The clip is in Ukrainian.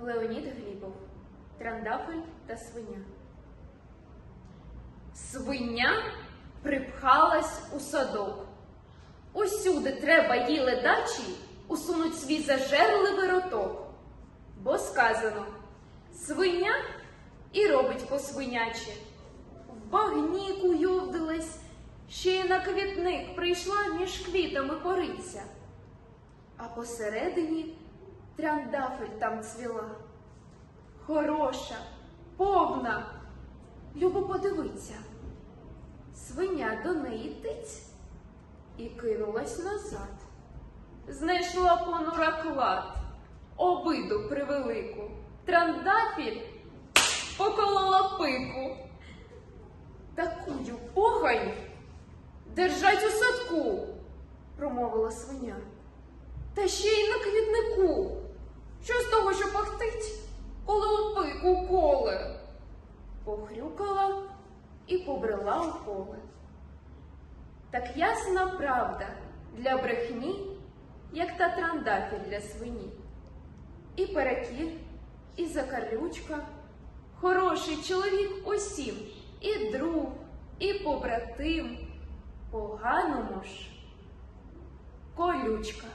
Леонід Глібов, Трандафель та свиня. Свиня припхалась у садок. Усюди треба їй ледачі усунуть свій зажерливий роток. Бо сказано свиня і робить по свинячі. В багні куйовдилась, ще й на квітник прийшла між квітами пориться. А посередині тряндафель там цвіла. Хороша, повна, любо подивиться. Свиня до неї тиць і кинулась назад. Знайшла понура клад, обиду превелику. Трандафіль поколола пику. Такую похань держать у садку, промовила свиня. Та ще й на квітнику. У коле? Похрюкала і побрела у поле. Так ясна правда для брехні, як та трандафіль для свині. І перекір, і закарлючка, хороший чоловік усім, і друг, і побратим, поганому ж колючка.